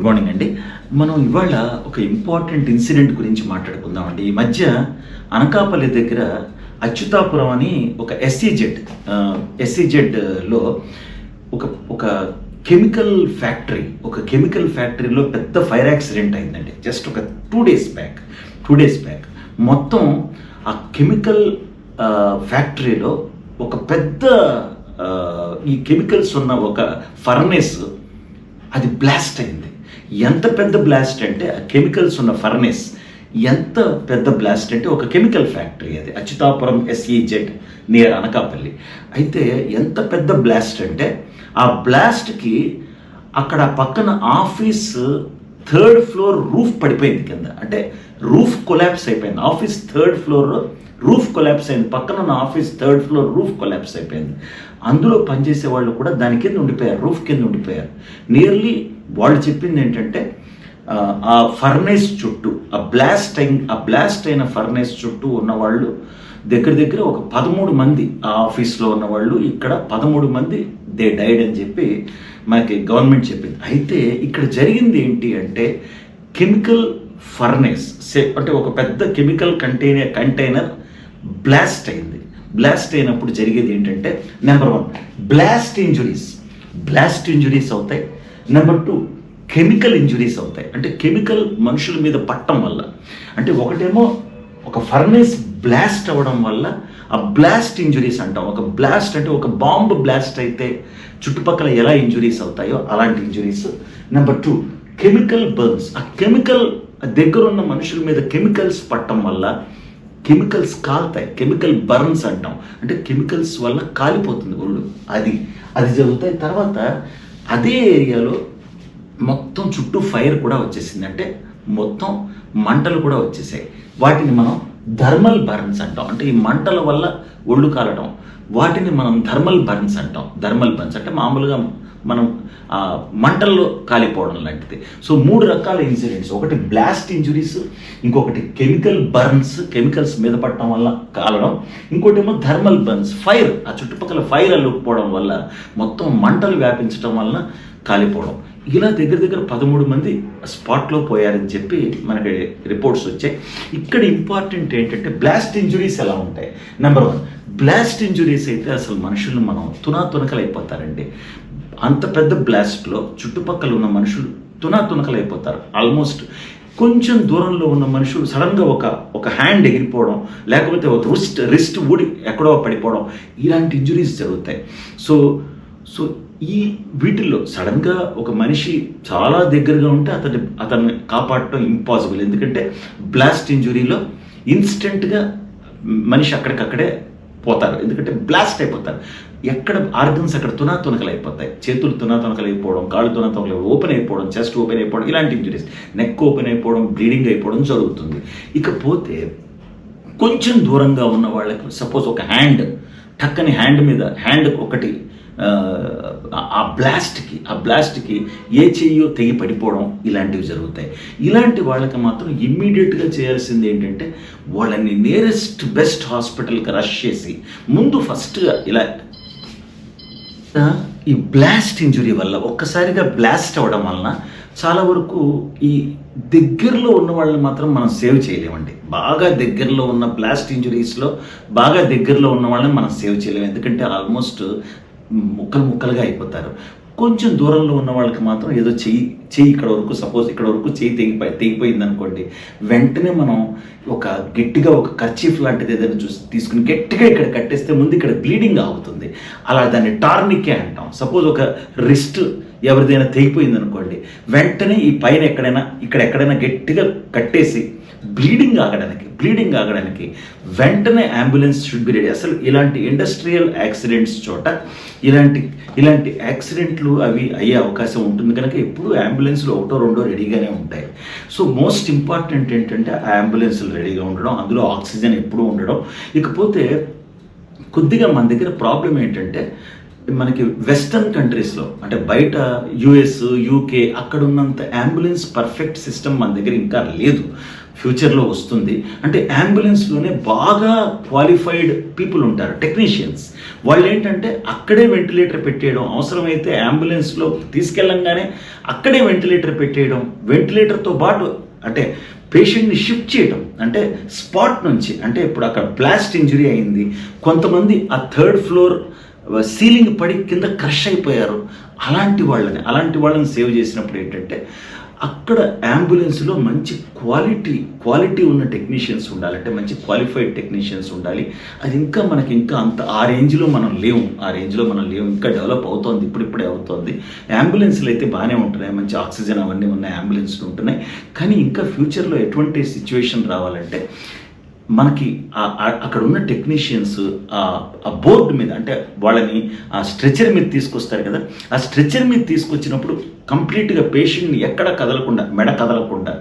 Good morning అండి. మనం ఇవాళ ఒక ఇంపార్టెంట్ ఇన్సిడెంట్ గురించి మాట్లాడుకుందామండి. ఈ మధ్య అనకాపల్లి దగ్గర అచ్యుతాపురం అని ఒక ఎస్సీజెడ్ ఎస్సీజెడ్లో ఒక ఒక కెమికల్ ఫ్యాక్టరీ ఒక కెమికల్ ఫ్యాక్టరీలో పెద్ద ఫైర్ యాక్సిడెంట్ అయిందండి. జస్ట్ ఒక two days back two days back మొత్తం ఆ కెమికల్ ఫ్యాక్టరీలో ఒక పెద్ద ఈ కెమికల్స్ ఉన్న ఒక ఫర్నేస్ అది బ్లాస్ట్ అయింది. ఎంత పెద్ద బ్లాస్ట్ అంటే ఆ కెమికల్స్ ఉన్న ఫర్నేస్ ఎంత పెద్ద బ్లాస్ట్ అంటే ఒక కెమికల్ ఫ్యాక్టరీ అది. Achutapuram S E Z near Anakapalli. అయితే ఎంత పెద్ద బ్లాస్ట్ అంటే ఆ బ్లాస్ట్కి అక్కడ పక్కన ఆఫీస్ థర్డ్ ఫ్లోర్ రూఫ్ పడిపోయింది కింద. అంటే రూఫ్ కొలాప్స్ అయిపోయింది. Office third floor roof collapse అయింది. పక్కన ఉన్న office third floor roof collapse అయిపోయింది. అందులో పనిచేసే వాళ్ళు కూడా దాని కింద ఉండిపోయారు రూఫ్ కింద ఉండిపోయారు. నియర్లీ వాళ్ళు చెప్పింది ఏంటంటే ఆ, ఫర్నేస్ చుట్టూ ఆ బ్లాస్ట్ అయిన ఆ బ్లాస్ట్ అయిన ఫర్నేస్ చుట్టూ ఉన్న వాళ్ళు దగ్గర దగ్గర ఒక పదమూడు మంది ఆ ఆఫీస్లో ఉన్న వాళ్ళు ఇక్కడ పదమూడు మంది దే డైడ్ అని చెప్పి మనకి గవర్నమెంట్ చెప్పింది. అయితే ఇక్కడ జరిగింది ఏంటి అంటే కెమికల్ ఫర్నేస్ అంటే ఒక పెద్ద కెమికల్ కంటైనర్ కంటైనర్ బ్లాస్ట్ అయింది. బ్లాస్ట్ అయినప్పుడు జరిగేది ఏంటంటే number one blast injuries blast injuries అవుతాయి. నెంబర్ టూ కెమికల్ ఇంజురీస్ అవుతాయి. అంటే కెమికల్ మనుషుల మీద పట్టడం వల్ల. అంటే ఒకటేమో ఒక ఫర్నేస్ బ్లాస్ట్ అవ్వడం వల్ల ఆ బ్లాస్ట్ ఇంజురీస్ అంటాం. ఒక బ్లాస్ట్ అంటే ఒక బాంబు బ్లాస్ట్ అయితే చుట్టుపక్కల ఎలా ఇంజురీస్ అవుతాయో అలాంటి injuries number two chemical burns ఆ కెమికల్ దగ్గర ఉన్న మనుషుల మీద కెమికల్స్ పట్టడం వల్ల కెమికల్స్ కాలుతాయి. కెమికల్ బర్న్స్ అంటాం. అంటే కెమికల్స్ వల్ల కాలిపోతుంది ఒళ్ళు. అది అది జరుగుతాయి. తర్వాత అదే ఏరియాలో మొత్తం చుట్టూ ఫైర్ కూడా వచ్చేసింది. అంటే మొత్తం మంటలు కూడా వచ్చేసాయి. వాటిని మనం థర్మల్ బర్న్స్ అంటాం. అంటే ఈ మంటల వల్ల ఒళ్ళు కాలడం వాటిని మనం థర్మల్ బర్న్స్ అంటాం. Thermal burns. అంటే మామూలుగా మనం మంటల్లో కాలిపోవడం లాంటిది. సో మూడు రకాల ఇన్సిడెంట్స్ ఒకటి బ్లాస్ట్ ఇంజురీస్ ఇంకొకటి కెమికల్ బర్న్స్ కెమికల్స్ మీద పడటం వల్ల కాలడం ఇంకోటి ఏమో థర్మల్ బర్న్స్ ఫైర్ ఆ చుట్టుపక్కల ఫైర్ అల్లుకుపోవడం వల్ల మొత్తం మంటలు వ్యాపించడం వలన కాలిపోవడం. ఇలా దగ్గర దగ్గర పదమూడు మంది స్పాట్లో పోయారని చెప్పి మనకి రిపోర్ట్స్ వచ్చాయి. ఇక్కడ ఇంపార్టెంట్ ఏంటంటే బ్లాస్ట్ ఇంజురీస్ ఎలా ఉంటాయి? నెంబర్ వన్ బ్లాస్ట్ ఇంజురీస్ అయితే అసలు మనుషులు మనం తునా తునకలైపోతారండి అంత పెద్ద బ్లాస్ట్లో చుట్టుపక్కల ఉన్న మనుషులు తునా తునకలైపోతారు ఆల్మోస్ట్ కొంచెం దూరంలో ఉన్న మనుషులు సడన్గా ఒక ఒక హ్యాండ్ ఎగిరిపోవడం లేకపోతే ఒక రిస్ట్ రిస్ట్ ఊడి ఎక్కడో పడిపోవడం ఇలాంటి ఇంజురీస్ జరుగుతాయి. సో సో ఈ వీటిల్లో సడన్గా ఒక మనిషి చాలా దగ్గరగా ఉంటే అతని అతన్ని కాపాడటం ఇంపాసిబుల్ ఎందుకంటే బ్లాస్ట్ ఇంజురీలో ఇన్స్టెంట్గా మనిషి అక్కడికక్కడే పోతారు. ఎందుకంటే బ్లాస్ట్ అయిపోతారు. ఎక్కడ ఆర్గన్స్ అక్కడ తునా తునకలు అయిపోతాయి చేతులు తునా తునకలు అయిపోవడం కాళ్ళు తునా తునకలు ఓపెన్ అయిపోవడం చెస్ట్ ఓపెన్ అయిపోవడం ఇలాంటి ఇంజురీస్. నెక్ ఓపెన్ అయిపోవడం బ్లీడింగ్ అయిపోవడం జరుగుతుంది. ఇకపోతే కొంచెం దూరంగా ఉన్న వాళ్ళకి సపోజ్ ఒక హ్యాండ్ టక్కని హ్యాండ్ మీద హ్యాండ్ ఒకటి ఆ, ఆ బ్లాస్ట్కి ఆ బ్లాస్ట్కి ఏ చెయ్యో తెగి పడిపోవడం ఇలాంటివి జరుగుతాయి. ఇలాంటి వాళ్ళకి మాత్రం ఇమ్మీడియట్గా చేయాల్సింది ఏంటంటే వాళ్ళని నియరెస్ట్ బెస్ట్ హాస్పిటల్కి రష్ చేసి ముందు ఫస్ట్గా ఇలా ఈ బ్లాస్ట్ ఇంజురీ వల్ల ఒక్కసారిగా బ్లాస్ట్ అవ్వడం వలన చాలా వరకు ఈ దగ్గరలో ఉన్న వాళ్ళని మాత్రం మనం సేవ్ చేయలేమండి. బాగా దగ్గరలో ఉన్న బ్లాస్ట్ ఇంజురీస్లో బాగా దగ్గరలో ఉన్న వాళ్ళని మనం సేవ్ చేయలేము. ఎందుకంటే ఆల్మోస్ట్ ముక్కలు ముక్కలుగా అయిపోతారు. కొంచెం దూరంలో ఉన్న వాళ్ళకి మాత్రం ఏదో చెయ్యి చెయ్యి ఇక్కడ వరకు సపోజ్ ఇక్కడ వరకు చెయ్యి తెగిపోయి తెగిపోయింది అనుకోండి వెంటనే మనం ఒక గట్టిగా ఒక కర్చీఫ్ లాంటిది ఏదైనా చూసి తీసుకుని గట్టిగా ఇక్కడ కట్టేస్తే ముందు ఇక్కడ బ్లీడింగ్ ఆగుతుంది. అలా దాన్ని టార్నికే అంటాం. సపోజ్ ఒక రిస్ట్ ఎవరిదైనా తెగిపోయింది అనుకోండి వెంటనే ఈ పైన ఎక్కడైనా ఇక్కడ ఎక్కడైనా గట్టిగా కట్టేసి బ్లీడింగ్ ఆగడానికి బ్లీడింగ్ ఆగడానికి వెంటనే అంబులెన్స్ షుడ్ బి రెడీ అసలు ఇలాంటి ఇండస్ట్రియల్ యాక్సిడెంట్స్ చోట ఇలాంటి ఇలాంటి యాక్సిడెంట్లు అవి అయ్యే అవకాశం ఉంటుంది. కనుక ఎప్పుడు అంబులెన్స్లు ఒకటో రెండో రెడీగానే ఉంటాయి. సో మోస్ట్ ఇంపార్టెంట్ ఏంటంటే ఆ అంబులెన్స్లు రెడీగా ఉండడం అందులో ఆక్సిజన్ ఎప్పుడూ ఉండడం. ఇకపోతే కొద్దిగా మన దగ్గర ప్రాబ్లం ఏంటంటే మనకి వెస్టర్న్ కంట్రీస్లో అంటే బయట యుఎస్ యూకే అక్కడ ఉన్నంత అంబులెన్స్ పర్ఫెక్ట్ సిస్టమ్ మన దగ్గర ఇంకా లేదు. ఫ్యూచర్లో వస్తుంది. అంటే అంబులెన్స్లోనే బాగా క్వాలిఫైడ్ పీపుల్ ఉంటారు టెక్నీషియన్స్. వాళ్ళు ఏంటంటే అక్కడే వెంటిలేటర్ పెట్టేయడం అవసరమైతే అంబులెన్స్లో తీసుకెళ్ళంగానే అక్కడే వెంటిలేటర్ పెట్టేయడం వెంటిలేటర్తో పాటు అంటే పేషెంట్ని షిఫ్ట్ చేయడం అంటే స్పాట్ నుంచి అంటే ఇప్పుడు అక్కడ బ్లాస్ట్ ఇంజరీ అయింది కొంతమంది ఆ థర్డ్ ఫ్లోర్ సీలింగ్ పడి కింద క్రష్ అయిపోయారు. అలాంటి వాళ్ళని అలాంటి వాళ్ళని సేవ్ చేసినప్పుడు ఏంటంటే అక్కడ అంబులెన్స్లో మంచి క్వాలిటీ క్వాలిటీ ఉన్న టెక్నీషియన్స్ ఉండాలి. అంటే మంచి క్వాలిఫైడ్ టెక్నీషియన్స్ ఉండాలి. అది ఇంకా మనకి ఇంకా అంత ఆ రేంజ్లో మనం లేవు ఆ రేంజ్లో మనం లేవు ఇంకా డెవలప్ అవుతోంది. ఇప్పుడిప్పుడే అవుతోంది. అంబులెన్స్లు అయితే బాగానే ఉంటున్నాయి. మంచి ఆక్సిజన్ అవన్నీ ఉన్నాయి. అంబులెన్స్లు ఉంటున్నాయి. కానీ ఇంకా ఫ్యూచర్లో ఎటువంటి సిచ్యువేషన్ రావాలంటే మనకి అక్కడ ఉన్న టెక్నీషియన్స్ ఆ బోర్డు మీద అంటే వాళ్ళని ఆ స్ట్రెచర్ మీద తీసుకొస్తారు కదా ఆ స్ట్రెచర్ మీద తీసుకొచ్చినప్పుడు కంప్లీట్గా పేషెంట్ని ఎక్కడ కదలకుండా మెడ కదలకుండా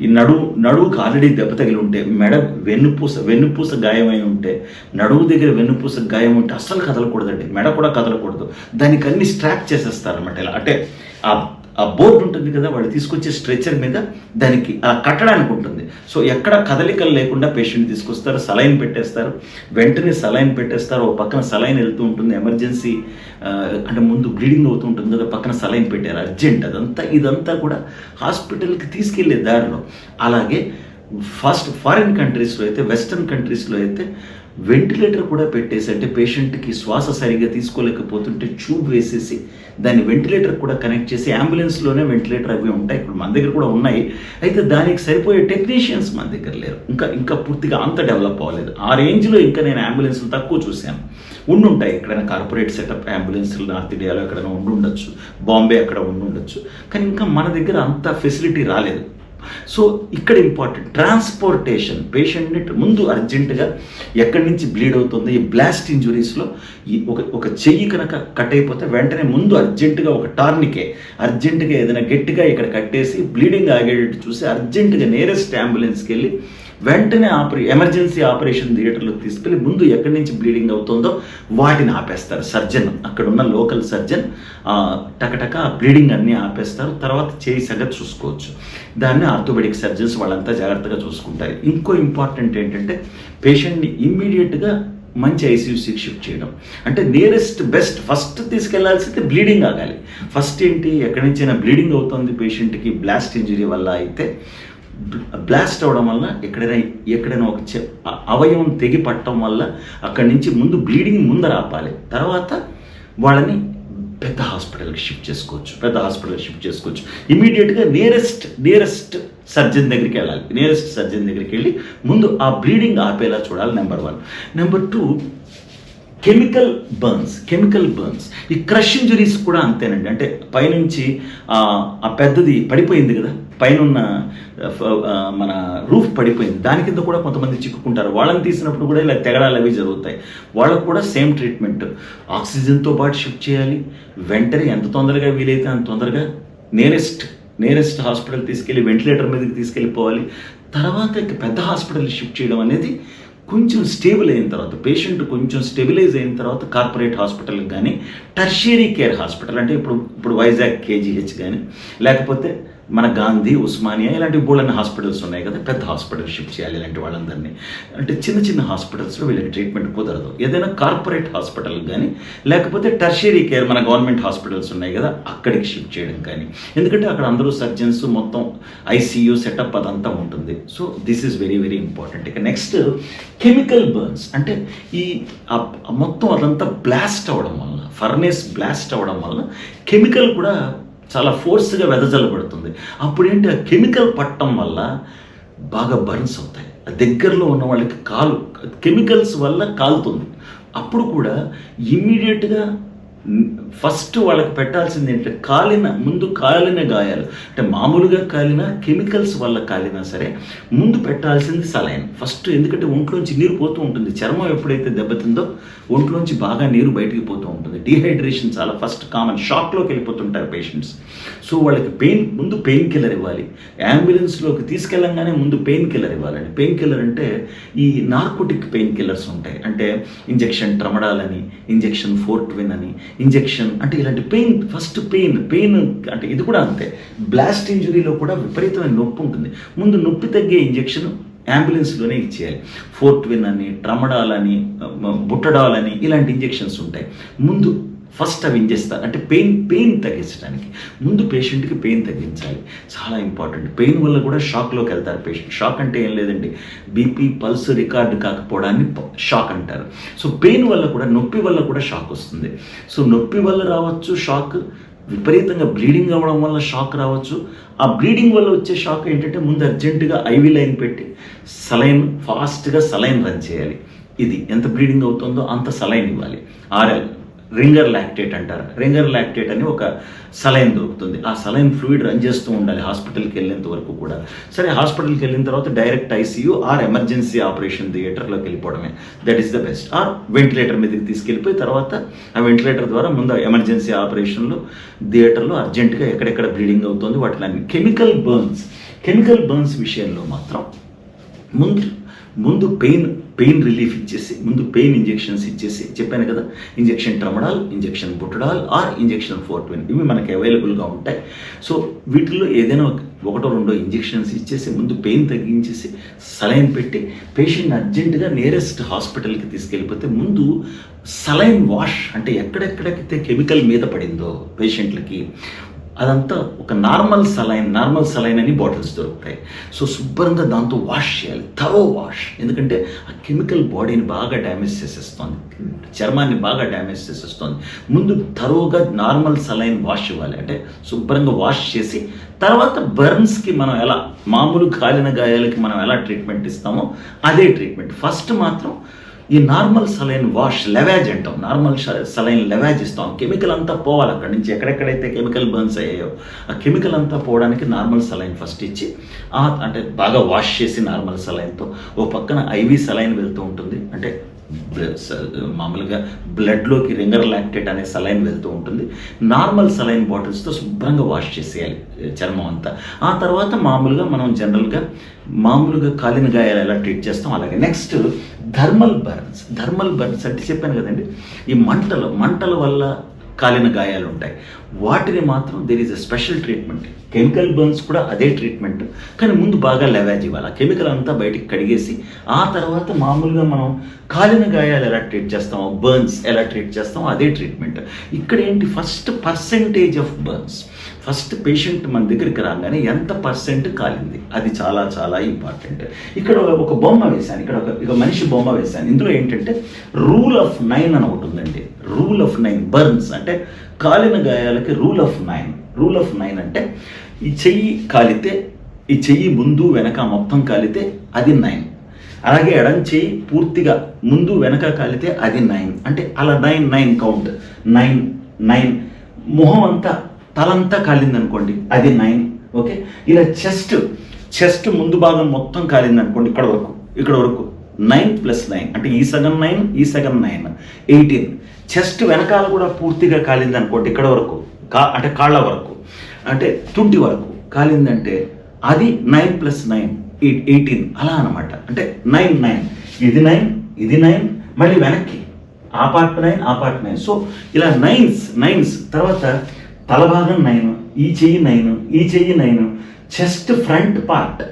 ఈ నడువు నడువుకి ఆల్రెడీ దెబ్బ తగిలి ఉంటే మెడ వెన్నుపూస వెన్నుపూస గాయమై ఉంటే నడువు దగ్గర వెన్నుపూస గాయం ఉంటే అస్సలు కదలకూడదండి మెడ కూడా కదలకూడదు. దానికి అన్ని స్ట్రాప్ చేసేస్తారన్నమాట ఇలా. అంటే ఆ ఆ బోర్డు ఉంటుంది కదా వాళ్ళు తీసుకొచ్చే స్ట్రెచర్ మీద దానికి అలా కట్టడానికి ఉంటుంది. సో ఎక్కడ కదలికలు లేకుండా పేషెంట్ తీసుకొస్తారు సలైన్ పెట్టేస్తారు వెంటనే సలైన్ పెట్టేస్తారు ఓ పక్కన సలైన్ వెళ్తూ ఉంటుంది ఎమర్జెన్సీ అంటే ముందు బ్లీడింగ్ అవుతూ ఉంటుంది కదా పక్కన సలైన్ పెట్టారు అర్జెంట్ అదంతా ఇదంతా కూడా హాస్పిటల్కి తీసుకెళ్ళే దారిలో. అలాగే ఫస్ట్ ఫారిన్ కంట్రీస్లో అయితే వెస్ట్రన్ కంట్రీస్లో అయితే వెంటిలేటర్ కూడా పెట్టేసి అంటే పేషెంట్కి శ్వాస సరిగ్గా తీసుకోలేకపోతుంటే ట్యూబ్ వేసేసి దాన్ని వెంటిలేటర్ కూడా కనెక్ట్ చేసి అంబులెన్స్లోనే వెంటిలేటర్ అవి ఉంటాయి. ఇప్పుడు మన దగ్గర కూడా ఉన్నాయి. అయితే దానికి సరిపోయే టెక్నీషియన్స్ మన దగ్గర లేరు. ఇంకా ఇంకా పూర్తిగా అంత డెవలప్ అవ్వలేదు. ఆ రేంజ్లో ఇంకా నేను అంబులెన్స్లు తక్కువ చూశాను. ఉండుంటాయి. ఎక్కడైనా కార్పొరేట్ సెటప్ అంబులెన్స్లు నార్త్ ఇండియాలో ఎక్కడైనా ఉండుండొచ్చు. బాంబే అక్కడ ఉండుండొచ్చు. కానీ ఇంకా మన దగ్గర అంత ఫెసిలిటీ రాలేదు. సో ఇక్కడ ఇంపార్టెంట్. ట్రాన్స్పోర్టేషన్. పేషెంట్ని ముందు అర్జెంటుగా ఎక్కడి నుంచి బ్లీడ్ అవుతుంది ఈ బ్లాస్ట్ ఇంజురీస్లో ఈ ఒక ఒక చెయ్యి కనుక కట్ అయిపోతే వెంటనే ముందు అర్జెంటుగా ఒక టార్నికే అర్జెంటుగా ఏదైనా గట్టిగా ఇక్కడ కట్టేసి బ్లీడింగ్ ఆగేటట్టు చూసి అర్జెంటుగా నేరెస్ట్ అంబులెన్స్కి వెళ్ళి వెంటనే ఆపరే ఎమర్జెన్సీ ఆపరేషన్ థియేటర్లోకి తీసుకెళ్ళి ముందు ఎక్కడి నుంచి బ్లీడింగ్ అవుతుందో వాటిని ఆపేస్తారు. సర్జన్ అక్కడ ఉన్న లోకల్ సర్జన్ టకటక బ్లీడింగ్ అన్నీ ఆపేస్తారు. తర్వాత చేయి సగతి చూసుకోవచ్చు. దాన్ని ఆర్థోపెడిక్ సర్జన్స్ వాళ్ళంతా జాగ్రత్తగా చూసుకుంటారు. ఇంకో ఇంపార్టెంట్ ఏంటంటే పేషెంట్ని ఇమ్మీడియట్గా మంచి ఐసీయూసీకి షిఫ్ట్ చేయడం. అంటే నియరెస్ట్ బెస్ట్ ఫస్ట్ తీసుకెళ్ళాల్సింది బ్లీడింగ్ ఆగాలి. ఫస్ట్ ఏంటి? ఎక్కడి నుంచైనా బ్లీడింగ్ అవుతుంది పేషెంట్కి బ్లాస్ట్ ఇంజరీ వల్ల అయితే బ్లాస్ట్ అవడం వల్ల ఎక్కడైనా ఎక్కడైనా ఒక అవయవం తెగి పట్టడం వల్ల అక్కడి నుంచి ముందు బ్లీడింగ్ ముందర ఆపాలి. తర్వాత వాళ్ళని పెద్ద హాస్పిటల్కి షిఫ్ట్ చేసుకోవచ్చు పెద్ద హాస్పిటల్కి షిఫ్ట్ చేసుకోవచ్చు. ఇమీడియట్గా నియరెస్ట్ నియరెస్ట్ సర్జన్ దగ్గరికి వెళ్ళాలి. నియరెస్ట్ సర్జన్ దగ్గరికి వెళ్ళి ముందు ఆ బ్లీడింగ్ ఆపేలా చూడాలి number one. Number two chemical burns chemical burns. ఈ క్రష్ ఇంజురీస్ కూడా అంతేనండి. అంటే పైనుంచి ఆ పెద్దది పడిపోయింది కదా? పైన మన రూఫ్ పడిపోయింది. దాని కింద కూడా కొంతమంది చిక్కుకుంటారు. వాళ్ళని తీసినప్పుడు కూడా ఇలా తెగడాలు అవి జరుగుతాయి. వాళ్ళకు కూడా సేమ్ ట్రీట్మెంట్. ఆక్సిజన్తో పాటు షిఫ్ట్ చేయాలి. వెంటనే ఎంత తొందరగా వీలైతే అంత తొందరగా నేరెస్ట్ నేరెస్ట్ హాస్పిటల్ తీసుకెళ్ళి వెంటిలేటర్ మీదకి తీసుకెళ్ళిపోవాలి. తర్వాత ఇక పెద్ద హాస్పిటల్ షిఫ్ట్ చేయడం అనేది కొంచెం స్టేబుల్ అయిన తర్వాత పేషెంట్ కొంచెం స్టెబిలైజ్ అయిన తర్వాత కార్పొరేట్ హాస్పిటల్కి కానీ టర్షియరీ కేర్ హాస్పిటల్ అంటే ఇప్పుడు ఇప్పుడు వైజాగ్ కేజీహెచ్ కానీ లేకపోతే మన గాంధీ ఉస్మానియా ఇలాంటి బోళ్ళని హాస్పిటల్స్ ఉన్నాయి కదా పెద్ద హాస్పిటల్ షిఫ్ట్ చేయాలి ఇలాంటి వాళ్ళందరినీ. అంటే చిన్న చిన్న హాస్పిటల్స్లో వీళ్ళకి ట్రీట్మెంట్ కుదరదు. ఏదైనా కార్పొరేట్ హాస్పిటల్ కానీ లేకపోతే టర్షరీ కేర్ మన గవర్నమెంట్ హాస్పిటల్స్ ఉన్నాయి కదా అక్కడికి షిఫ్ట్ చేయడం కానీ. ఎందుకంటే అక్కడ అందరూ సర్జన్స్ మొత్తం ఐసీయూ సెటప్ అదంతా ఉంటుంది. So this is very very important. ఇక నెక్స్ట్ కెమికల్ బర్న్స్. అంటే ఈ మొత్తం అదంతా బ్లాస్ట్ అవ్వడం వల్ల ఫర్నేస్ బ్లాస్ట్ అవ్వడం వల్ల కెమికల్ కూడా చాలా ఫోర్స్గా వెదజల్లబడుతుంది. అప్పుడు ఏంటి ఆ కెమికల్ పట్టడం వల్ల బాగా బర్న్స్ అవుతాయి. దగ్గరలో ఉన్న వాళ్ళకి కాలు కెమికల్స్ వల్ల కాలుతుంది. అప్పుడు కూడా ఇమ్మీడియట్గా ఫస్ట్ వాళ్ళకి పెట్టాల్సింది ఏంటంటే కాలిన ముందు కాలిన గాయాలు. అంటే మామూలుగా కాలిన కెమికల్స్ వల్ల కాలినా సరే ముందు పెట్టాల్సింది సలైన్. ఫస్ట్ ఎందుకంటే ఒంట్లోంచి నీరు పోతూ ఉంటుంది. చర్మం ఎప్పుడైతే దెబ్బతిందో ఒంట్లోంచి బాగా నీరు బయటికి పోతూ ఉంటుంది. డీహైడ్రేషన్ చాలా ఫస్ట్ కామన్ షాక్లోకి వెళ్ళిపోతుంటారు పేషెంట్స్ సో వాళ్ళకి పెయిన్ ముందు పెయిన్ కిల్లర్ ఇవ్వాలి. అంబులెన్స్లోకి తీసుకెళ్ళంగానే ముందు పెయిన్ కిల్లర్ ఇవ్వాలండి. పెయిన్ కిల్లర్ అంటే ఈ నార్కోటిక్ పెయిన్ కిల్లర్స్ ఉంటాయి. అంటే ఇంజెక్షన్ ట్రమడాలని ఇంజెక్షన్ ఫోర్ట్విన్ అని ఇంజెక్షన్ అంటే ఇలాంటి పెయిన్ ఫస్ట్ పెయిన్ పెయిన్ అంటే ఇది కూడా అంతే. బ్లాస్ట్ ఇంజురీలో కూడా విపరీతమైన నొప్పి ఉంటుంది. ముందు నొప్పి తగ్గే ఇంజెక్షన్ అంబులెన్స్లోనే ఇచ్చేయాలి. ఫోర్ట్విన్ అని ట్రమడాల్ అని బుట్టడాల్ అని ఇలాంటి ఇంజెక్షన్స్ ఉంటాయి. ముందు ఫస్ట్ అవి ఇంజెస్తారు అంటే పెయిన్ పెయిన్ తగ్గించడానికి. ముందు పేషెంట్కి పెయిన్ తగ్గించాలి. చాలా ఇంపార్టెంట్. పెయిన్ వల్ల కూడా షాక్లోకి వెళ్తారు పేషెంట్. షాక్ అంటే ఏం లేదండి. బీపీ పల్స్ రికార్డు కాకపోవడాన్ని షాక్ అంటారు. సో పెయిన్ వల్ల కూడా నొప్పి వల్ల కూడా షాక్ వస్తుంది. సో నొప్పి వల్ల రావచ్చు షాక్. విపరీతంగా బ్లీడింగ్ అవ్వడం వల్ల షాక్ రావచ్చు. ఆ బ్లీడింగ్ వల్ల వచ్చే షాక్ ఏంటంటే ముందు అర్జెంటుగా ఐవీ లైన్ పెట్టి సలైన్ ఫాస్ట్గా సలైన్ రన్ చేయాలి. ఇది ఎంత బ్లీడింగ్ అవుతుందో అంత సలైన్ ఇవ్వాలి. ఆర్ఎల్ రింగర్ లాక్టేట్ అంటారు. రింగర్ లాక్టేట్ అని ఒక సలైన్ దొరుకుతుంది. ఆ సలైన్ ఫ్లూయిడ్ రన్ చేస్తూ ఉండాలి హాస్పిటల్కి వెళ్ళేంత వరకు కూడా. సరే హాస్పిటల్కి వెళ్ళిన తర్వాత direct ICU or emergency operation థియేటర్లోకి వెళ్ళిపోవడమే. That is the best or ventilator మీదకి తీసుకెళ్ళిపోయి తర్వాత ఆ వెంటిలేటర్ ద్వారా ముందు ఎమర్జెన్సీ ఆపరేషన్లో థియేటర్లో అర్జెంటుగా ఎక్కడెక్కడ బ్లీడింగ్ అవుతుంది వాటిని కెమికల్ బర్న్స్. కెమికల్ బర్న్స్ విషయంలో మాత్రం ముందు ముందు పెయిన్ పెయిన్ రిలీఫ్ ఇచ్చేసి ముందు పెయిన్ ఇంజెక్షన్స్ ఇచ్చేసి. చెప్పాను కదా injection tramadol injection butadol or injection Fortwin. ఇవి మనకి అవైలబుల్గా ఉంటాయి. సో వీటిల్లో ఏదైనా ఒకటో రెండో ఇంజెక్షన్స్ ఇచ్చేసి ముందు పెయిన్ తగ్గించేసి సలైన్ పెట్టి పేషెంట్ అర్జెంటుగా నియరెస్ట్ హాస్పిటల్కి తీసుకెళ్ళిపోతే ముందు సలైన్ వాష్ అంటే ఎక్కడెక్కడైతే కెమికల్ మీద పడిందో పేషెంట్లకి అదంతా ఒక నార్మల్ సలైన్ నార్మల్ సలైన్ అని బాటిల్స్ దొరుకుతాయి. సో శుభ్రంగా దాంతో వాష్ చేయాలి. థరో వాష్ ఎందుకంటే ఆ కెమికల్ బాడీని బాగా డ్యామేజ్ చేసేస్తుంది. చర్మాన్ని బాగా డ్యామేజ్ చేసేస్తుంది. ముందు థరోగా నార్మల్ సలైన్ వాష్ ఇవ్వాలి. అంటే శుభ్రంగా వాష్ చేసి తర్వాత బర్న్స్కి మనం ఎలా మామూలు కాలిన గాయాలకి మనం ఎలా ట్రీట్మెంట్ ఇస్తామో అదే ట్రీట్మెంట్ ఫస్ట్ మాత్రం ఈ నార్మల్ సలైన్ వాష్ లెవాజ్ అంటాం. నార్మల్ సలైన్ లెవాజ్ ఇస్తాం. కెమికల్ అంతా పోవాలి అక్కడి నుంచి. ఎక్కడెక్కడైతే కెమికల్ బర్న్స్ అయ్యాయో ఆ కెమికల్ అంతా పోవడానికి నార్మల్ సలైన్ ఫస్ట్ ఇచ్చి ఆ అంటే బాగా వాష్ చేసి నార్మల్ సలైన్తో ఓ పక్కన ఐవి సలైన్ వెళ్తూ ఉంటుంది. అంటే మామూలుగా బ్లడ్లోకి రింగర్ లాక్టేట్ అనే సలైన్ వెళ్తూ ఉంటుంది. నార్మల్ సలైన్ బాటిల్స్తో శుభ్రంగా వాష్ చేసేయాలి చర్మం అంతా. ఆ తర్వాత మామూలుగా మనం జనరల్గా మామూలుగా కాలిన గాయాలు ఎలా ట్రీట్ చేస్తాం అలాగే. Next thermal burns thermal burns అంటే చెప్పాను కదండి ఈ మంటలు మంటల వల్ల కాలిన గాయాలు ఉంటాయి. వాటిని మాత్రం there is a special treatment chemical burns కూడా అదే ట్రీట్మెంట్ కానీ ముందు బాగా లెవాజ్ ఇవ్వాలి. కెమికల్ అంతా బయటికి కడిగేసి ఆ తర్వాత మామూలుగా మనం కాలిన గాయాలు ఎలా ట్రీట్ చేస్తామో బర్న్స్ ఎలా ట్రీట్ చేస్తామో అదే ట్రీట్మెంట్ ఇక్కడ ఏంటి? First percentage of burns first patient మన దగ్గరికి రాగానే ఎంత పర్సెంట్ కాలింది? అది చాలా చాలా ఇంపార్టెంట్ ఇక్కడ ఒక బొమ్మ వేశాను. ఇక్కడ ఒక మనిషి బొమ్మ వేశాను. ఇందులో ఏంటంటే రూల్ ఆఫ్ నైన్ అని ఒకటి ఉందండి. రూల్ ఆఫ్ నైన్ బర్న్స్ అంటే కాలిన గాయాలకి rule of nine rule of nine అంటే ఈ చెయ్యి కాలితే ఈ చెయ్యి ముందు వెనక మొత్తం కాలితే అది నైన్ అలాగే ఎడం చేయి పూర్తిగా ముందు వెనక కాలితే అది నైన్ అంటే అలా nine nine count nine nine మొహం అంతా తలంతా కాలింది అనుకోండి అది నైన్ ఓకే? ఇలా చెస్ట్ చెస్ట్ ముందు భాగం మొత్తం కాలింది అనుకోండి ఇక్కడ వరకు ఇక్కడ వరకు. నైన్ ప్లస్ నైన్ అంటే ఈ సగం నైన్ ఈ సగం నైన్ ఎయిటీన్ చెస్ట్ వెనకాల కూడా పూర్తిగా కాలింది అనుకోండి ఇక్కడ వరకు కా అంటే కాళ్ళ వరకు అంటే తుంటి వరకు కాలిందంటే అది nine plus nine eight eighteen అలా అనమాట అంటే నైన్ నైన్ ఇది నైన్ ఇది నైన్ మళ్ళీ వెనక్కి ఆ పార్ట్ నైన్ ఆ పార్ట్ నైన్. సో ఇలా నైన్స్ నైన్స్ తర్వాత తలభాగం నైన్ ఈ చెయ్యి నైన్ ఈ చెయ్యి నైన్ చెస్ట్ ఫ్రంట్ పార్ట్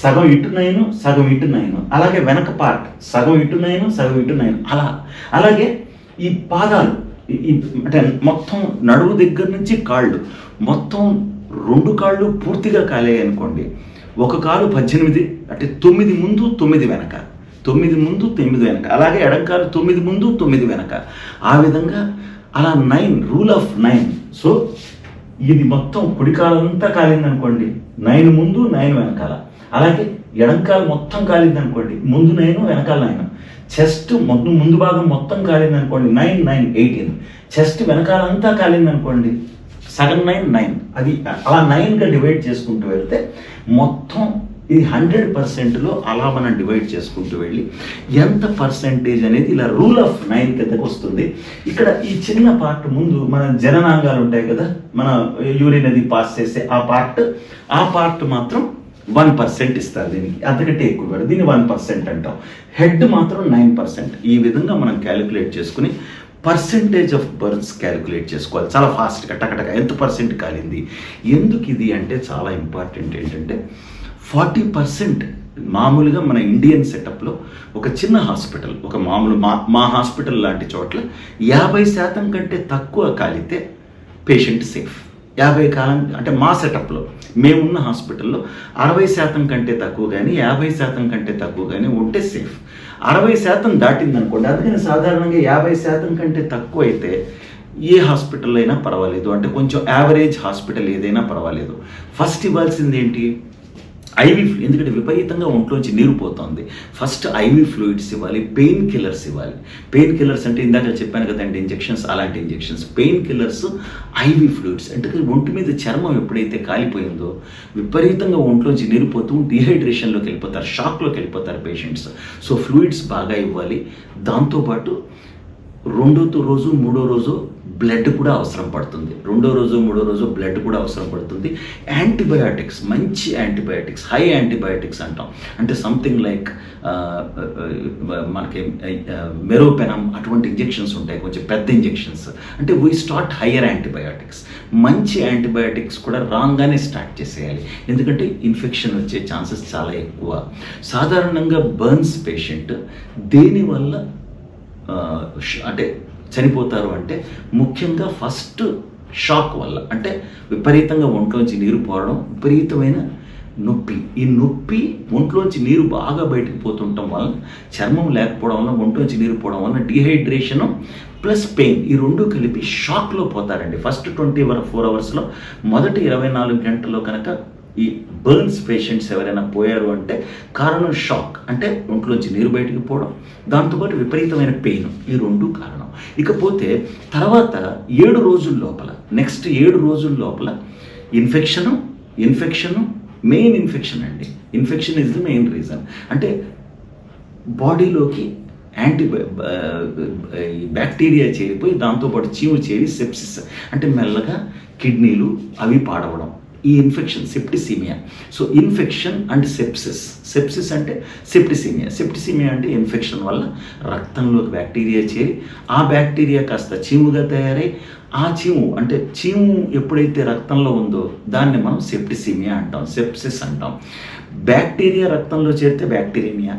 సగం ఇటు నైన్ సగం ఇటు నైన్ అలాగే వెనక పార్ట్ సగం ఇటు నైన్ సగం ఇటు నైన్ అలా. అలాగే ఈ పాదాలు ఈ- అంటే మొత్తం నడువు దగ్గర నుంచి కాళ్ళు మొత్తం రెండు కాళ్ళు పూర్తిగా కాలాయి అనుకోండి. ఒక కాలు పద్దెనిమిది అంటే తొమ్మిది ముందు తొమ్మిది వెనక తొమ్మిది ముందు తొమ్మిది వెనక అలాగే ఎడంకాలు తొమ్మిది ముందు తొమ్మిది వెనక. ఆ విధంగా అలా nine rule of nine. So ఇది మొత్తం కుడికాలంతా కాలిందనుకోండి నైన్ ముందు నైన్ వెనకాల. అలాగే ఎడంకాలు మొత్తం కాలిందనుకోండి ముందు నైన్ వెనకాల నైన్. చెస్ట్ మొత్తం ముందు భాగం మొత్తం కాలింది అనుకోండి నైన్ నైన్ ఎయిటీన్ చెస్ట్ వెనకాలంతా కాలింది అనుకోండి సగం నైన్ నైన్. అది అలా నైన్గా డివైడ్ చేసుకుంటూ వెళ్తే మొత్తం ఇది హండ్రెడ్ పర్సెంట్లో అలా మనం డివైడ్ చేసుకుంటూ వెళ్ళి ఎంత పర్సెంటేజ్ అనేది ఇలా రూల్ ఆఫ్ నైన్ కిందకు వస్తుంది. ఇక్కడ ఈ చిన్న పార్ట్ ముందు మన జననాంగాలు ఉంటాయి కదా మన యూరిన్ అది పాస్ చేసే ఆ పార్ట్ ఆ పార్ట్ మాత్రం వన్ పర్సెంట్ ఇస్తారు దీనికి. అంతకంటే ఎక్కువ కాదు దీన్ని వన్ పర్సెంట్ అంటాం. హెడ్ మాత్రం నైన్ పర్సెంట్ ఈ విధంగా మనం క్యాలిక్యులేట్ చేసుకుని పర్సెంటేజ్ ఆఫ్ బర్న్స్ క్యాలిక్యులేట్ చేసుకోవాలి. చాలా ఫాస్ట్గా టకటక. ఎంత పర్సెంట్ కాలింది? ఎందుకు ఇది అంటే చాలా ఇంపార్టెంట్ ఏంటంటే ఫార్టీ పర్సెంట్ మామూలుగా మన ఇండియన్ సెటప్లో ఒక చిన్న హాస్పిటల్ ఒక మామూలు మా మా హాస్పిటల్ లాంటి చోట్ల యాభై శాతం కంటే తక్కువ కాలితే పేషెంట్ సేఫ్ యాభై కాలం అంటే మా సెటప్లో మేమున్న హాస్పిటల్లో అరవై శాతం కంటే తక్కువ కానీ యాభై శాతం కంటే తక్కువ కానీ ఉంటే సేఫ్. అరవై శాతం దాటింది అనుకోండి అందుకని సాధారణంగా యాభై శాతం కంటే తక్కువ అయితే ఏ హాస్పిటల్ అయినా పర్వాలేదు. అంటే కొంచెం యావరేజ్ హాస్పిటల్ ఏదైనా పర్వాలేదు. ఫస్ట్ ఇవ్వాల్సింది ఏంటి ఐవి ఎందుకంటే విపరీతంగా ఒంట్లోంచి నీరు పోతుంది. ఫస్ట్ ఐవి ఫ్లూయిడ్స్ ఇవ్వాలి పెయిన్ కిల్లర్స్ ఇవ్వాలి. పెయిన్ కిల్లర్స్ అంటే ఇందాక చెప్పాను కదండి ఇంజెక్షన్స్ అలాంటి ఇంజెక్షన్స్. Painkillers IV fluids. అంటే ఒంటి మీద చర్మం ఎప్పుడైతే కాలిపోయిందో విపరీతంగా ఒంట్లోంచి నీరు పోతూ డిహైడ్రేషన్లోకి వెళ్ళిపోతారు షాక్లోకి వెళ్ళిపోతారు పేషెంట్స్. సో ఫ్లూయిడ్స్ బాగా ఇవ్వాలి. దాంతోపాటు రెండో రోజు మూడో రోజు బ్లడ్ కూడా అవసరం పడుతుంది. రెండో రోజు మూడో రోజు బ్లడ్ కూడా అవసరం పడుతుంది. యాంటీబయాటిక్స్ మంచి యాంటీబయాటిక్స్ హై యాంటీబయాటిక్స్ అంటాం. అంటే సంథింగ్ లైక్ మనకి మెరోపెనం అటువంటి ఇంజెక్షన్స్ ఉంటాయి. కొంచెం పెద్ద ఇంజెక్షన్స్ అంటే వీ స్టార్ట్ హయ్యర్ యాంటీబయాటిక్స్ మంచి యాంటీబయాటిక్స్ కూడా రాంగ్గానే స్టార్ట్ చేసేయాలి. ఎందుకంటే ఇన్ఫెక్షన్ వచ్చే ఛాన్సెస్ చాలా ఎక్కువ. సాధారణంగా బర్న్స్ పేషెంట్ దేనివల్ల అంటే చనిపోతారు అంటే ముఖ్యంగా ఫస్ట్ షాక్ వల్ల అంటే విపరీతంగా ఒంట్లోంచి నీరు పోవడం విపరీతమైన నొప్పి. ఈ నొప్పి ఒంట్లోంచి నీరు బాగా బయటకు పోతుండటం వల్ల చర్మం లేకపోవడం వల్ల ఒంట్లోంచి నీరు పోవడం వల్ల డిహైడ్రేషను ప్లస్ పెయిన్ ఈ రెండు కలిపి షాక్లో పోతారండి. ఫస్ట్ ట్వంటీ వన్ ఫోర్ అవర్స్లో మొదటి ఇరవై నాలుగు గంటల్లో కనుక ఈ బర్న్స్ పేషెంట్స్ ఎవరైనా పోయారు అంటే కారణం షాక్ అంటే ఒంట్లోంచి నీరు బయటకు పోవడం. దాంతోపాటు విపరీతమైన పెయిన్ ఈ రెండు కారణం. ఇకపోతే తర్వాత ఏడు రోజుల లోపల నెక్స్ట్ ఏడు రోజుల లోపల ఇన్ఫెక్షను ఇన్ఫెక్షను మెయిన్ ఇన్ఫెక్షన్ అండి. Infection is the main reason అంటే బాడీలోకి యాంటీ బ్యాక్టీరియా చేరిపోయి దాంతోపాటు చీము చేరి సెప్సిస్ అంటే మెల్లగా కిడ్నీలు అవి పాడవడం. ఈ infection septicemia so infection and sepsis sepsis అంటే సెప్టిసీమియా సెప్టిసీమియా అంటే ఇన్ఫెక్షన్ వల్ల రక్తంలోకి బ్యాక్టీరియా చేరి ఆ బ్యాక్టీరియా కాస్త చీముగా తయారై ఆ చీము అంటే చీము ఎప్పుడైతే రక్తంలో ఉందో దాన్ని మనం సెప్టిసీమియా అంటాం సెప్సిస్ అంటాం. బ్యాక్టీరియా రక్తంలో చేరితే బ్యాక్టీరియమియా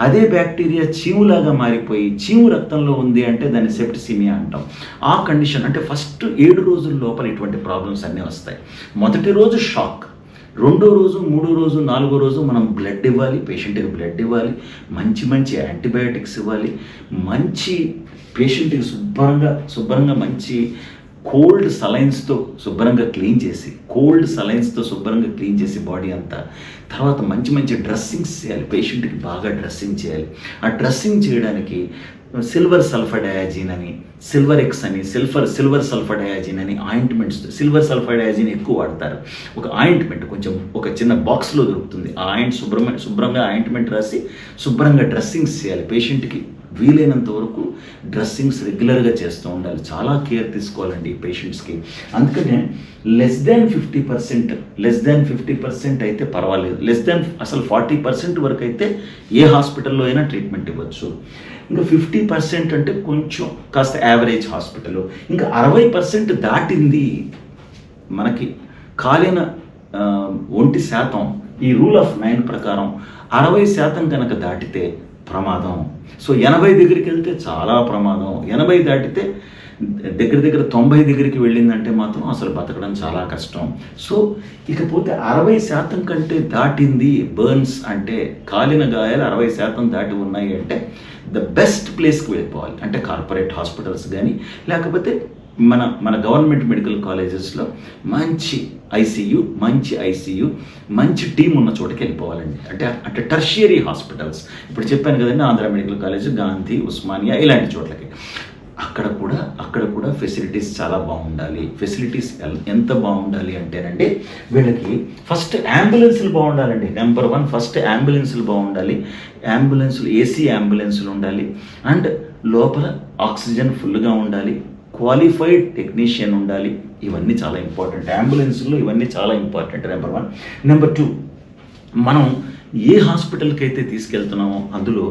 అదే బ్యాక్టీరియా చీములాగా మారిపోయి చీము రక్తంలో ఉంది అంటే దాన్ని సెప్టిసిమియా అంటాం. ఆ కండిషన్ అంటే ఫస్ట్ ఏడు రోజుల లోపల ఇటువంటి ప్రాబ్లమ్స్ అన్నీ వస్తాయి. మొదటి రోజు షాక్ రెండో రోజు మూడో రోజు నాలుగో రోజు మనం బ్లడ్ ఇవ్వాలి పేషెంట్కి బ్లడ్ ఇవ్వాలి మంచి మంచి యాంటీబయాటిక్స్ ఇవ్వాలి మంచి పేషెంట్కి శుభ్రంగా శుభ్రంగా మంచి కోల్డ్ సలైన్స్తో శుభ్రంగా క్లీన్ చేసి కోల్డ్ సలైన్స్తో శుభ్రంగా క్లీన్ చేసి బాడీ అంతా తర్వాత మంచి మంచి డ్రెస్సింగ్స్ చేయాలి. పేషెంట్కి బాగా డ్రెస్సింగ్ చేయాలి. ఆ డ్రెస్సింగ్ చేయడానికి సిల్వర్ సల్ఫడయాజిన్ అని సిల్వర్ ఎక్స్ అని సిల్ఫర్ సిల్వర్ సల్ఫడయాజిన్ అని ఆయింట్మెంట్స్ సిల్వర్ సల్ఫడయాజిన్ ఎక్కువ వాడతారు. ఒక ఆయింట్మెంట్ కొంచెం ఒక చిన్న బాక్స్లో దొరుకుతుంది. ఆ ఆయింట్ శుభ్రమైన శుభ్రంగా ఆయింట్మెంట్ రాసి శుభ్రంగా డ్రెస్సింగ్స్ చేయాలి. పేషెంట్కి వీలైనంత వరకు డ్రెస్సింగ్స్ రెగ్యులర్గా చేస్తూ ఉండాలి. చాలా కేర్ తీసుకోవాలండి ఈ పేషెంట్స్కి. అందుకనే less than fifty percent less than fifty percent అయితే పర్వాలేదు. లెస్ దాన్ అసలు ఫార్టీ పర్సెంట్ వరకు అయితే ఏ హాస్పిటల్లో అయినా ట్రీట్మెంట్ ఇవ్వచ్చు. ఇంకా ఫిఫ్టీ పర్సెంట్ అంటే కొంచెం కాస్త యావరేజ్ హాస్పిటల్. ఇంకా అరవై పర్సెంట్ దాటింది మనకి కాలిన ఒంటి శాతం ఈ రూల్ ఆఫ్ నైన్ ప్రకారం అరవై శాతం కనుక దాటితే ప్రమాదం. సో ఎనభై దగ్గరికి వెళ్తే చాలా ప్రమాదం. ఎనభై దాటితే దగ్గర దగ్గర తొంభై దగ్గరికి వెళ్ళిందంటే మాత్రం అసలు బతకడం చాలా కష్టం. సో ఇకపోతే అరవై శాతం కంటే దాటింది బర్న్స్ అంటే కాలిన గాయాలు అరవై శాతం దాటి ఉన్నాయి అంటే ద బెస్ట్ ప్లేస్కి వెళ్ళిపోవాలి. అంటే కార్పొరేట్ హాస్పిటల్స్ కానీ లేకపోతే మన మన గవర్నమెంట్ మెడికల్ కాలేజెస్లో మంచి ఐసీయూ మంచి ఐసీయూ మంచి టీం ఉన్న చోటకి వెళ్ళిపోవాలండి. అంటే అంటే టర్షియరీ హాస్పిటల్స్. ఇప్పుడు చెప్పాను కదండి ఆంధ్ర మెడికల్ కాలేజ్ గాంధీ ఉస్మానియా ఇలాంటి చోట్లకి. అక్కడ కూడా అక్కడ కూడా ఫెసిలిటీస్ చాలా బాగుండాలి. ఫెసిలిటీస్ ఎల్- ఎంత బాగుండాలి అంటేనండి వీళ్ళకి ఫస్ట్ అంబులెన్సులు బాగుండాలండి. నెంబర్ వన్ ఫస్ట్ అంబులెన్సులు బాగుండాలి. అంబులెన్సులు ఏసీ అంబులెన్సులు ఉండాలి. అండ్ లోపల ఆక్సిజన్ ఫుల్గా ఉండాలి. క్వాలిఫైడ్ టెక్నీషియన్ ఉండాలి. ఇవన్నీ చాలా ఇంపార్టెంట్ అంబులెన్స్లో ఇవన్నీ చాలా important number one number two మనం ఏ హాస్పిటల్కి అయితే తీసుకెళ్తున్నామో అందులో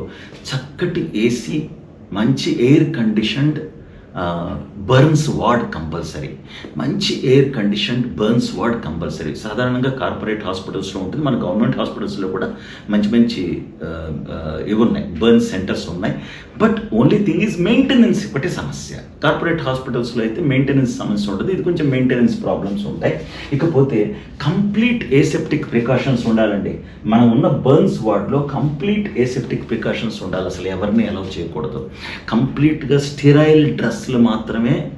చక్కటి ఏసీ మంచి air conditioned burns ward compulsory మంచి air condition burns ward compulsory సాధారణంగా కార్పొరేట్ హాస్పిటల్స్లో ఉంటుంది. మన గవర్నమెంట్ హాస్పిటల్స్లో కూడా మంచి మంచి ఇవి ఉన్నాయి. బర్న్స్ సెంటర్స్ ఉన్నాయి. But only thing is maintenance ఒకటి సమస్య. కార్పొరేట్ హాస్పిటల్స్లో అయితే మెయింటెనెన్స్ సమస్య ఉంటుంది. ఇది కొంచెం మెయింటెనెన్స్ ప్రాబ్లమ్స్ ఉంటాయి. ఇకపోతే కంప్లీట్ ఏసెప్టిక్ ప్రికాషన్స్ ఉండాలండి. మనం ఉన్న బర్న్స్ వార్డ్లో కంప్లీట్ ఏసెప్టిక్ ప్రికాషన్స్ ఉండాలి. అసలు ఎవరిని అలౌ చేయకూడదు. కంప్లీట్గా స్టిరైల్ డ్రెస్లు మాత్రమే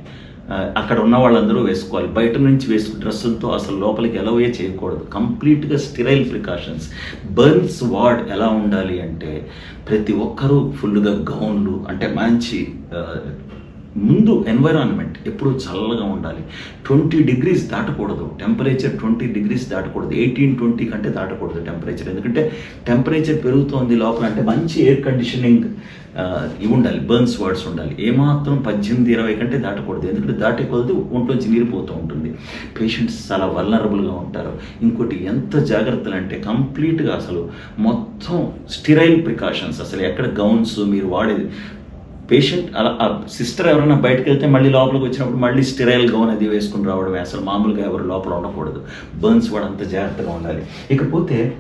అక్కడ ఉన్న వాళ్ళందరూ వేసుకోవాలి. బయట నుంచి వేసుకు డ్రెస్సులతో అసలు లోపలికి ఎలవే చేయకూడదు. కంప్లీట్గా స్టిరైల్ ప్రికాషన్స్ బర్న్స్ వార్డ్ ఎలా ఉండాలి అంటే ప్రతి ఒక్కరూ ఫుల్గా గౌన్లు అంటే మంచి ముందు ఎన్వైరాన్మెంట్ ఎప్పుడూ చల్లగా ఉండాలి. ట్వంటీ డిగ్రీస్ దాటకూడదు. టెంపరేచర్ ట్వంటీ డిగ్రీస్ దాటకూడదు. ఎయిటీన్ ట్వంటీ కంటే దాటకూడదు టెంపరేచర్. ఎందుకంటే టెంపరేచర్ పెరుగుతోంది లోపల అంటే మంచి ఎయిర్ కండిషనింగ్ ఇవి ఉండాలి. బర్న్స్ వర్డ్స్ ఉండాలి. ఏమాత్రం పద్దెనిమిది ఇరవై కంటే దాటకూడదు. ఎందుకంటే దాటే కొద్ది ఒంట్లోంచి నీరిపోతూ ఉంటుంది. పేషెంట్స్ చాలా వల్నరబుల్గా ఉంటారు. ఇంకోటి ఎంత జాగ్రత్తలు అంటే కంప్లీట్గా అసలు మొత్తం స్టిరైల్ ప్రికాషన్స్ అసలు ఎక్కడ గౌన్స్ మీరు వాడేది పేషెంట్ అలా ఆ సిస్టర్ ఎవరైనా బయటకు వెళ్తే మళ్ళీ లోపలికి వచ్చినప్పుడు మళ్ళీ స్టిరైల్ గౌన్ అది వేసుకుని రావడమే. అసలు మామూలుగా ఎవరు లోపల ఉండకూడదు. బర్న్స్ కూడా అంత జాగ్రత్తగా ఉండాలి. ఇకపోతే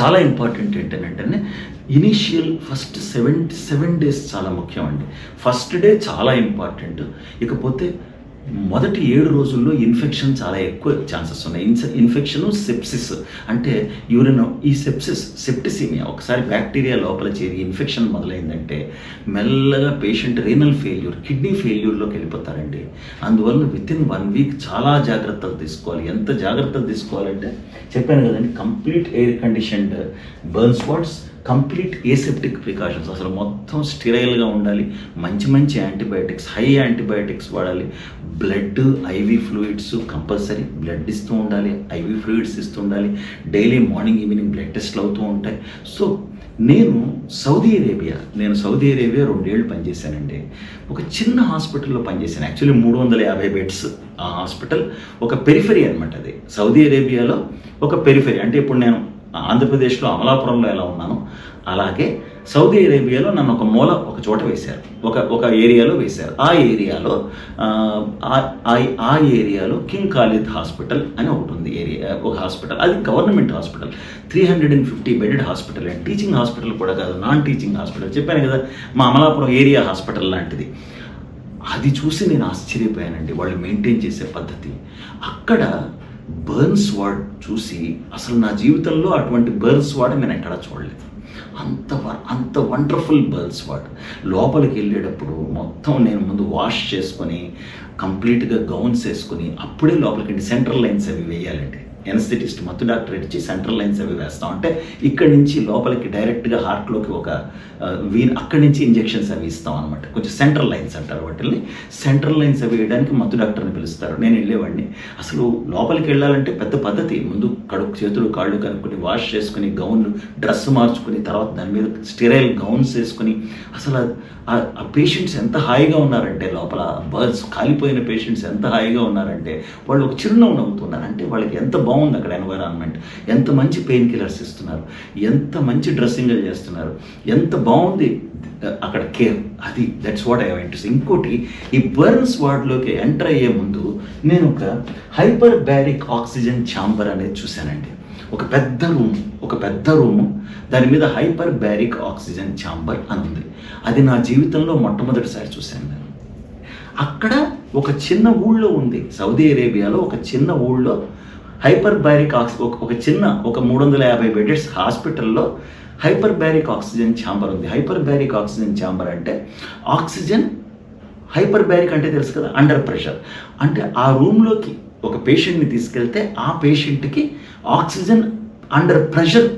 చాలా ఇంపార్టెంట్ ఏంటంటే initial first seven seven days చాలా ముఖ్యం అండి ఫస్ట్ డే చాలా ఇంపార్టెంట్. ఇకపోతే మొదటి ఏడు రోజుల్లో ఇన్ఫెక్షన్ చాలా ఎక్కువ ఛాన్సెస్ ఉన్నాయి. ఇన్స ఇన్ఫెక్షన్ సెప్సిస్ అంటే యూరిన్ ఈ సెప్సిస్ సెప్టిసిమియా ఒకసారి బ్యాక్టీరియా లోపల చేరి ఇన్ఫెక్షన్ మొదలైందంటే మెల్లగా పేషెంట్ రీనల్ ఫెయిల్యూర్ కిడ్నీ ఫెయిల్యూర్లోకి వెళ్ళిపోతారండి. అందువల్ల విత్ ఇన్ వన్ వీక్ చాలా జాగ్రత్తలు తీసుకోవాలి. ఎంత జాగ్రత్తలు తీసుకోవాలంటే చెప్పాను కదండి complete air conditioned burns wards complete aseptic precautions అసలు మొత్తం స్టిరైల్గా ఉండాలి. మంచి మంచి యాంటీబయాటిక్స్ హై యాంటీబయాటిక్స్ వాడాలి. Blood IV fluids compulsory blood ఇస్తూ ఉండాలి ఐవీ ఫ్లూయిడ్స్ ఇస్తూ ఉండాలి. డైలీ మార్నింగ్ ఈవినింగ్ బ్లడ్ టెస్ట్లు అవుతూ ఉంటాయి. సో నేను సౌదీ అరేబియా నేను సౌదీ అరేబియా రెండేళ్ళు పనిచేశానండి. ఒక చిన్న హాస్పిటల్లో పనిచేశాను. యాక్చువల్లీ మూడు వందల యాభై బెడ్స్ ఆ హాస్పిటల్. ఒక పెరిఫరీ అనమాట అది. సౌదీ అరేబియాలో ఒక పెరిఫరీ అంటే ఇప్పుడు నేను ఆంధ్రప్రదేశ్లో అమలాపురంలో ఎలా ఉన్నానో అలాగే సౌదీ అరేబియాలో నన్ను ఒక మూల ఒక చోట వేశారు. ఒక ఒక ఏరియాలో వేశారు. ఆ ఏరియాలో ఆ, ఆ- ఆ ఏరియాలో కింగ్ ఖాలిద్ హాస్పిటల్ అని ఒకటి ఉంది. ఏరియా ఒక హాస్పిటల్. అది government hospital. Three hundred and fifty bedded hospital and teaching hospital కూడా కాదు నాన్ టీచింగ్ హాస్పిటల్. చెప్పాను కదా మా అమలాపురం ఏరియా హాస్పిటల్ లాంటిది. అది చూసి నేను ఆశ్చర్యపోయానండి వాళ్ళు మెయింటైన్ చేసే పద్ధతి. అక్కడ బర్న్స్ వాడ్ చూసి అసలు నా జీవితంలో అటువంటి బర్న్స్ వాడ్ నేను ఎక్కడా చూడలేదు. అంత అంత వండర్ఫుల్ బర్న్స్ వాడ్ లోపలికి వెళ్ళేటప్పుడు మొత్తం నేను ముందు వాష్ చేసుకొని కంప్లీట్గా గౌన్స్ వేసుకొని అప్పుడే లోపలికి సెంట్రల్ లైన్స్ అవి వేయాలండి ఎనస్థెటిస్ట్ మత్తు డాక్టర్ ఇచ్చి సెంట్రల్ లైన్స్ అవి వేస్తాం. అంటే ఇక్కడి నుంచి లోపలికి డైరెక్ట్గా హార్ట్లోకి ఒక వీన్ అక్కడి నుంచి ఇంజెక్షన్స్ అవి ఇస్తాం అనమాట కొంచెం సెంట్రల్ లైన్స్ అంటారు వాటిని సెంట్రల్ లైన్స్ అవి వేయడానికి మత్తు డాక్టర్ని పిలుస్తారు. నేను వెళ్ళేవాడిని. అసలు లోపలికి వెళ్ళాలంటే పెద్ద పద్ధతి. ముందు కడుపు చేతులు కాళ్ళు కనుక్కొని వాష్ చేసుకుని గౌన్ డ్రెస్ మార్చుకుని తర్వాత దాని మీద స్టిరైల్ గౌన్స్ వేసుకుని. అసలు ఆ- పేషెంట్స్ ఎంత హాయిగా ఉన్నారంటే లోపల. బర్డ్స్ కాలిపోయిన పేషెంట్స్ ఎంత హాయిగా ఉన్నారంటే వాళ్ళు ఒక చిరునవ్వు నవ్వుతున్నారు. అంటే వాళ్ళకి ఎంత బాగుంది బాగుంది అక్కడ ఎన్వైరాన్మెంట్. ఎంత మంచి పెయిన్ కిల్లర్స్ ఇస్తున్నారు. ఎంత మంచి డ్రెస్సింగ్లు చేస్తున్నారు. ఎంత బాగుంది అక్కడ కేర్. అది దట్స్ వాట్ ఐ వెంట్ ఇంకోటి ఈ బర్న్స్ వార్డ్లోకి ఎంటర్ అయ్యే ముందు నేను ఒక హైపర్ బ్యారిక్ ఆక్సిజన్ ఛాంబర్ అనేది చూశానండి. ఒక పెద్ద రూమ్ ఒక పెద్ద రూము దాని మీద హైపర్ బ్యారిక్ ఆక్సిజన్ ఛాంబర్ అని ఉంది. అది నా జీవితంలో మొట్టమొదటిసారి చూశాను నేను. అక్కడ ఒక చిన్న ఊళ్ళో ఉంది. సౌదీ అరేబియాలో ఒక చిన్న ఊళ్ళో హైపర్ బ్యారిక్ ఆక్సి ఒక ఒక చిన్న ఒక మూడు వందల యాభై బెడెడ్స్ హాస్పిటల్లో హైపర్ బ్యారిక్ ఆక్సిజన్ ఛాంబర్ ఉంది. హైపర్ బ్యారిక్ ఆక్సిజన్ ఛాంబర్ అంటే ఆక్సిజన్ హైపర్ బ్యారిక్ అంటే తెలుసు కదా అండర్ ప్రెషర్. అంటే ఆ రూమ్లోకి ఒక పేషెంట్ని తీసుకెళ్తే ఆ పేషెంట్కి ఆక్సిజన్ అండర్ ప్రెషర్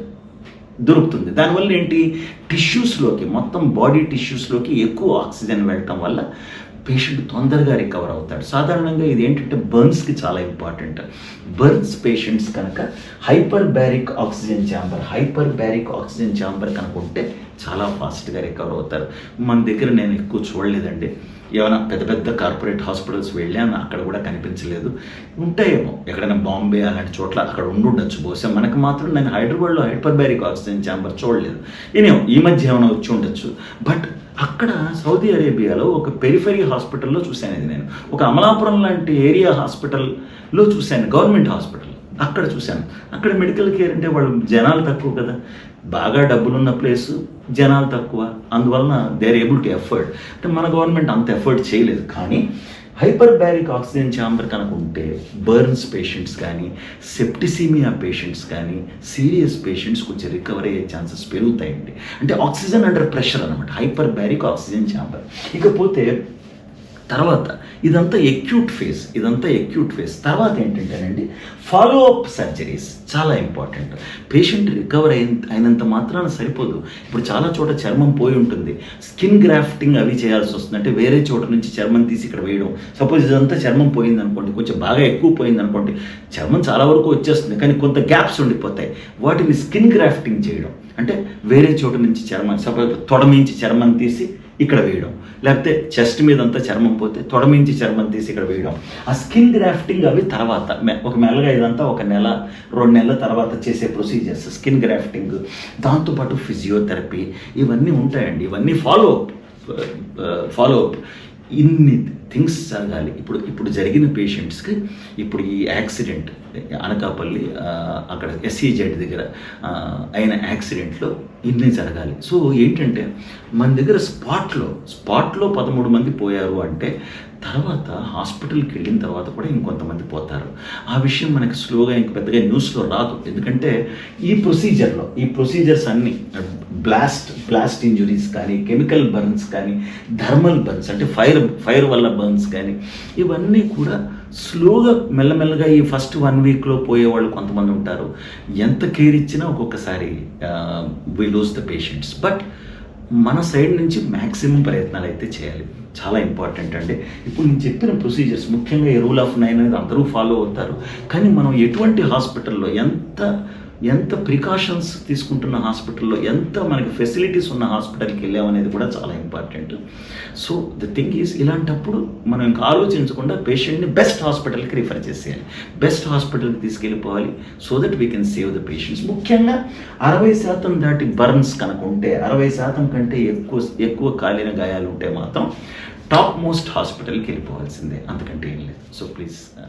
దొరుకుతుంది. దానివల్ల ఏంటి? టిష్యూస్లోకి మొత్తం బాడీ టిష్యూస్లోకి ఎక్కువ ఆక్సిజన్ వెళ్ళటం వల్ల పేషెంట్ తొందరగా రికవర్ అవుతాడు. సాధారణంగా ఇది ఏంటంటే బర్న్స్కి చాలా ఇంపార్టెంట్ బర్న్స్ పేషెంట్స్ కనుక hyperbaric oxygen chamber hyperbaric oxygen chamber కనుక ఉంటే చాలా ఫాస్ట్గా రికవర్ అవుతారు. మన దగ్గర నేను ఎక్కువ చూడలేదండి. ఏమైనా పెద్ద పెద్ద కార్పొరేట్ హాస్పిటల్స్ వెళ్ళాను అక్కడ కూడా కనిపించలేదు. ఉంటాయేమో. ఎక్కడైనా బాంబే అలాంటి చోట్ల అక్కడ ఉండుండొచ్చు. బహుశా మనకు మాత్రం నేను హైదరాబాద్లో హైపర్బారిక్ ఆక్సిజన్ ఛాంబర్ చూడలేదు. ఇనేమో ఈ మధ్య ఏమైనా వచ్చి ఉండొచ్చు. బట్ అక్కడ సౌదీ అరేబియాలో ఒక పెరిఫరీ హాస్పిటల్లో చూశాను ఇది నేను. ఒక అమలాపురం లాంటి ఏరియా హాస్పిటల్లో చూశాను. Government hospital. అక్కడ చూశాను. అక్కడ మెడికల్ కేర్ అంటే వాళ్ళు జనాలు తక్కువ కదా. బాగా డబ్బులున్న ప్లేస్ జనాలు తక్కువ. అందువలన they are able to effort అంటే మన గవర్నమెంట్ అంత ఎఫర్ట్ చేయలేదు. కానీ హైపర్ బ్యారిక్ ఆక్సిజన్ ఛాంబర్ కనుక ఉంటే బర్న్స్ పేషెంట్స్ కానీ సెప్టిసీమియా పేషెంట్స్ కానీ సీరియస్ పేషెంట్స్ కొంచెం రికవర్ అయ్యే ఛాన్సెస్ పెరుగుతాయండి. అంటే ఆక్సిజన్ అండర్ ప్రెషర్ అనమాట హైపర్ బ్యారిక్ ఆక్సిజన్ ఛాంబర్ ఇకపోతే తర్వాత ఇదంతా ఎక్యూట్ ఫేజ్ ఇదంతా ఎక్యూట్ ఫేజ్ తర్వాత ఏంటంటేనండి ఫాలో అప్ సర్జరీస్ చాలా ఇంపార్టెంట్ పేషెంట్ రికవర్ అయిన అయినంత మాత్రాన సరిపోదు. ఇప్పుడు చాలా చోట చర్మం పోయి ఉంటుంది. స్కిన్ గ్రాఫ్టింగ్ అవి చేయాల్సి వస్తుంది. అంటే వేరే చోట నుంచి చర్మం తీసి ఇక్కడ వేయడం. సపోజ్ ఇదంతా చర్మం పోయింది అనుకోండి కొంచెం బాగా ఎక్కువ పోయింది అనుకోండి చర్మం చాలా వరకు వచ్చేస్తుంది. కానీ కొంత గ్యాప్స్ ఉండిపోతాయి. వాటిని స్కిన్ గ్రాఫ్టింగ్ చేయడం. అంటే వేరే చోట నుంచి చర్మం సపోజ్ తొడ నుంచి చర్మం తీసి ఇక్కడ వేయడం. లేకపోతే చెస్ట్ మీద అంతా చర్మం పోతే తొడమించి చర్మం తీసి ఇక్కడ వేయడం. ఆ స్కిన్ గ్రాఫ్టింగ్ అవి తర్వాత మె- ఒక మెల్లగా ఇదంతా ఒక నెల రెండు నెలల తర్వాత చేసే ప్రొసీజర్స్ స్కిన్ గ్రాఫ్టింగ్ దాంతోపాటు ఫిజియోథెరపీ ఇవన్నీ ఉంటాయండి. ఇవన్నీ ఫాలో అప్ ఫాలో అప్. ఇన్ని థింగ్స్ జరగాలి. ఇప్పుడు ఇప్పుడు జరిగిన పేషెంట్స్కి ఇప్పుడు ఈ యాక్సిడెంట్ అనకాపల్లి అక్కడ ఎస్సీజెడ్ దగ్గర అయిన యాక్సిడెంట్లో ఇన్ని జరగాలి. సో ఏంటంటే మన దగ్గర స్పాట్లో స్పాట్లో పదమూడు మంది పోయారు అంటే తర్వాత హాస్పిటల్కి వెళ్ళిన తర్వాత కూడా ఇంకొంతమంది పోతారు. ఆ విషయం మనకి స్లోగా ఇంక పెద్దగా న్యూస్లో రాదు. ఎందుకంటే ఈ ప్రొసీజర్లో ఈ ప్రొసీజర్స్ అన్నీ బ్లాస్ట్ బ్లాస్ట్ ఇంజురీస్ కానీ కెమికల్ బర్న్స్ కానీ థర్మల్ బర్న్స్ అంటే ఫైర్ ఫైర్ వల్ల బర్న్స్ కానీ ఇవన్నీ కూడా స్లోగా మెల్లమెల్లగా ఈ ఫస్ట్ వన్ వీక్లో పోయేవాళ్ళు కొంతమంది ఉంటారు. ఎంత కేర్ ఇచ్చినా ఒక్కొక్కసారి we lose the patients but మన సైడ్ నుంచి మ్యాక్సిమం ప్రయత్నాలు అయితే చేయాలి. చాలా ఇంపార్టెంట్ అండి. ఇప్పుడు నేను చెప్పిన ప్రొసీజర్స్ ముఖ్యంగా ఈ రూల్ ఆఫ్ నైన్ అనేది అందరూ ఫాలో అవుతారు. కానీ మనం ఎటువంటి హాస్పిటల్లో ఎంత ఎంత ప్రికాషన్స్ తీసుకుంటున్న హాస్పిటల్లో ఎంత మనకి ఫెసిలిటీస్ ఉన్న హాస్పిటల్కి వెళ్ళామనేది కూడా చాలా important so the thing is ఇలాంటప్పుడు మనం ఇంకా ఆలోచించకుండా పేషెంట్ని బెస్ట్ హాస్పిటల్కి రిఫర్ చేసేయాలి. బెస్ట్ హాస్పిటల్కి తీసుకెళ్ళిపోవాలి so that we can save the patients ముఖ్యంగా అరవై శాతం దాటి బర్న్స్ కనుక ఉంటే అరవై శాతం కంటే ఎక్కువ ఎక్కువ కాలిన గాయాలు ఉంటే మాత్రం టాప్ మోస్ట్ హాస్పిటల్కి వెళ్ళిపోవాల్సిందే. అంతకంటే ఏం లేదు. So please